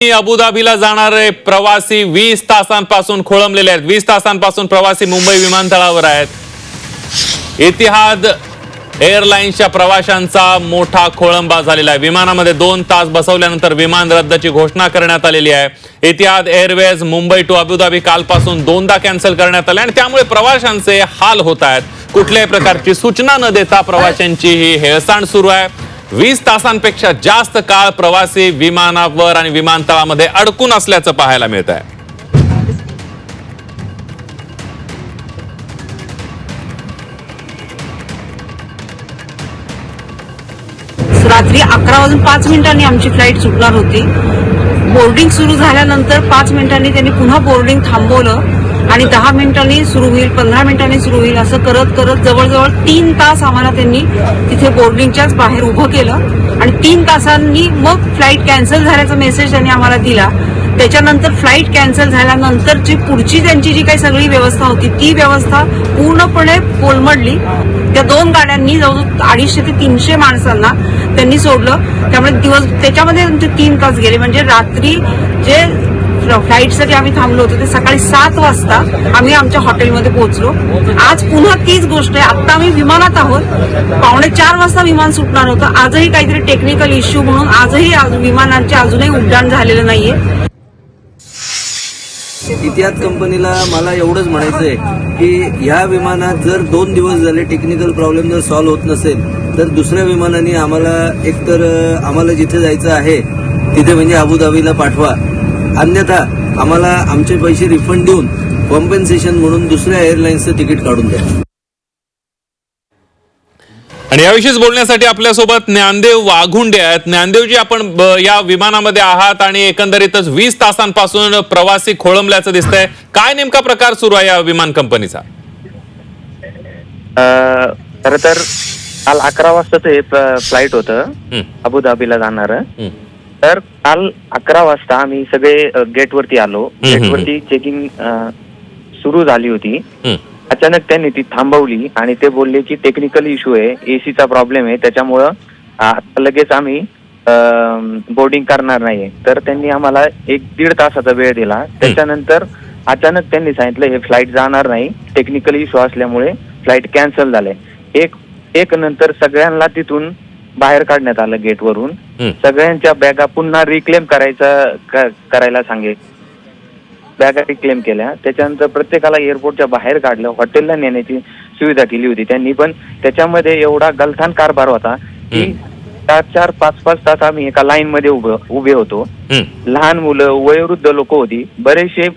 अबुधाबीला जाणारे प्रवासी वीस तासांपासून खोळंबलेले आहेत. वीस तासांपासून प्रवासी मुंबई विमानतळावर आहेत. इतिहाद एअरलाईन्सच्या प्रवाशांचा मोठा खोळंबा झालेला आहे. विमानामध्ये दोन तास बसवल्यानंतर विमान रद्दची घोषणा करण्यात आलेली आहे. Etihad Airways Mumbai to Abu Dhabi कालपासून दोनदा कॅन्सल करण्यात आले आणि त्यामुळे प्रवाशांचे हाल होत आहेत. कुठल्याही प्रकारची सूचना न देता प्रवाशांची ही हेळसांड सुरू आहे. वीस तासांपेक्षा जास्त काळ प्रवासी विमानावर आणि विमानतळामध्ये अडकून असल्याचं पाहायला मिळत आहे रात्री अकरा वाजून पाच मिनिटांनी आमची फ्लाईट सुटणार होती. बोर्डिंग सुरू झाल्यानंतर पाच मिनिटांनी त्यांनी पुन्हा बोर्डिंग थांबवलं. आणि दहा मिनिटांनी सुरू होईल पंधरा मिनिटांनी सुरू होईल असं करत करत जवळजवळ तीन तास आम्हाला त्यांनी तिथे बोर्डिंगच्याच बाहेर उभं केलं. आणि तीन तासांनी मग फ्लाईट कॅन्सल झाल्याचा मेसेज त्यांनी आम्हाला दिला. त्याच्यानंतर फ्लाईट कॅन्सल झाल्यानंतरची पुढची त्यांची जी काही सगळी व्यवस्था होती ती व्यवस्था पूर्णपणे कोलमडली. त्या दोन गाड्यांनी जवळजवळ अडीचशे ते तीनशे माणसांना त्यांनी सोडलं. त्यामुळे दिवस त्याच्यामध्ये त्यांचे तीन तास गेले. म्हणजे रात्री जे फ्लाईटसाठी आम्ही थांबलो होतो. ते सकाळी सात वाजता आम्ही आमच्या हॉटेलमध्ये पोहोचलो. आज पुन्हा तीच गोष्ट आहे. आता आम्ही विमानात आहोत. पावणे चार वाजता विमान सुटणार होतं. आजही काहीतरी टेक्निकल इश्यू म्हणून आजही विमानांचे अजूनही उड्डाण झालेलं नाहीये. इतिहास कंपनीला मला एवढंच म्हणायचं आहे की ह्या विमानात जर दोन दिवस झाले टेक्निकल प्रॉब्लेम जर सॉल्व्ह होत नसेल तर दुसऱ्या विमानाने आम्हाला एकतर आम्हाला जिथे जायचं आहे तिथे म्हणजे अबुधाबीला पाठवा. अन्यथा आम्हाला आमचे पैसे रिफंड देऊन कॉम्पेन्सेशन म्हणून दुसऱ्या एअरलाईन्सचं तिकीट काढून द्या. आणि याविषयीच बोलण्यासाठी आपल्यासोबत ज्ञानदेव वाघुंडे आहेत. ज्ञानदेवजी आपण या विमानामध्ये आहात आणि एकंदरीतच वीस तासांपासून प्रवासी खोळंबल्याचं दिसतंय. काय नेमका प्रकार सुरू आहे या विमान कंपनीचा? खर तर काल अकरा वाजताचं हे फ्लाईट होतं. अबुधाबीला जाणार. तर काल अकरा वाजता आम्ही सगळे गेटवरती आलो. गेटवरती चेकिंग सुरू झाली होती. अचानक त्यांनी ती थांबवली आणि ते बोलले की टेक्निकल इश्यू आहे एसीचा प्रॉब्लेम आहे. त्याच्यामुळं लगेच आम्ही बोर्डिंग करणार नाही तर त्यांनी आम्हाला एक दीड तासाचा वेळ दिला. त्याच्यानंतर अचानक त्यांनी सांगितलं हे फ्लाईट जाणार नाही. टेक्निकल इश्यू असल्यामुळे फ्लाईट कॅन्सल झाले एक एक नंतर सगळ्यांना तिथून बाहेर काढण्यात आलं गेटवरून. सगळ्यांच्या बॅगा पुन्हा रिक्लेम करायचा करायला सांगे. बॅगा रिक्लेम केल्या. त्याच्यानंतर प्रत्येकाला एअरपोर्टच्या बाहेर काढलं. हॉटेलला नेण्याची सुविधा केली होती त्यांनी. पण त्याच्यामध्ये एवढा गलथान कारभार होता की. चार चार पाच पाच तास आम्ही एका लाईन मध्ये उभं उभे होतो. लहान मुलं वयोवृद्ध लोक होती. बरेचसे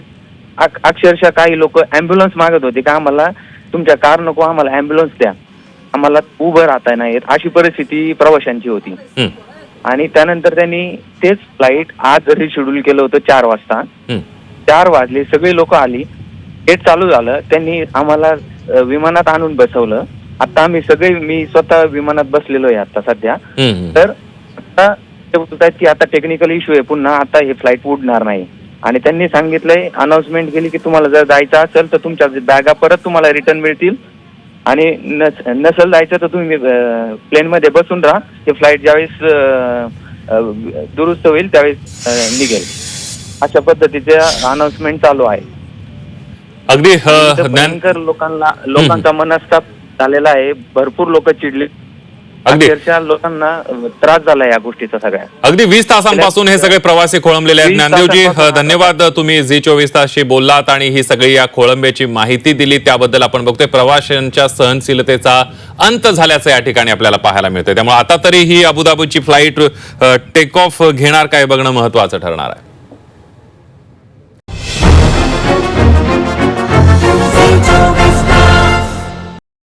अक- अक्षरशः काही लोक अँब्युलन्स मागत होते का आम्हाला तुमच्या कार नको आम्हाला अँब्युलन्स द्या. आम्हाला उभं राहता नाही येत अशी परिस्थिती प्रवाशांची होती. हं, आणि त्यानंतर त्यांनी तेच फ्लाईट आज रिशेड्यूल केलं होतं चार वाजता हं. चार वाजले सगळी लोक आली. गेट चालू झालं. त्यांनी आम्हाला अ, विमानात आणून बसवलं. आता आम्ही सगळे मी स्वतः विमानात बसलेलो आहे आता सध्या. हं, हं. तर आता ते की आता टेक्निकल इश्यू आहे. पुन्हा आता हे फ्लाईट उडणार नाही. आणि त्यांनी सांगितलंय अनाउन्समेंट केली की तुम्हाला जर जायचं असेल तर तुमच्या बॅगा परत तुम्हाला रिटर्न मिळतील. आणि नस- नसेल जायचं तर तुम्ही प्लेन मध्ये बसून राहा. हे फ्लाईट ज्यावेळेस दुरुस्त होईल त्यावेळेस निघेल. अशा पद्धतीचे अनाउन्समेंट चालू आहे. अगदी भयंकर लोकांना लोकांचा मनस्ताप झालेला आहे. भरपूर लोक चिडले अगदी. अक्षरशः लोकांना त्रास झाला या गोष्टीचा सगळ्या अगदी वीस तासांपासून हे सगळे प्रवासी खोळंबलेले आहेत. 20 ज्ञानदेवजी धन्यवाद. तुम्ही झी चोवीस तासशी बोललात आणि ही सगळी या खोळंब्याची माहिती दिली. त्याबद्दल आपण बघतोय प्रवाशांच्या सहनशीलतेचा अंत झाल्याचं या ठिकाणी आपल्याला पाहायला मिळतंय. त्यामुळे आता तरी ही अबुधाबीची फ्लाईट टेक ऑफ घेणार काय बघणं महत्वाचं ठरणार आहे.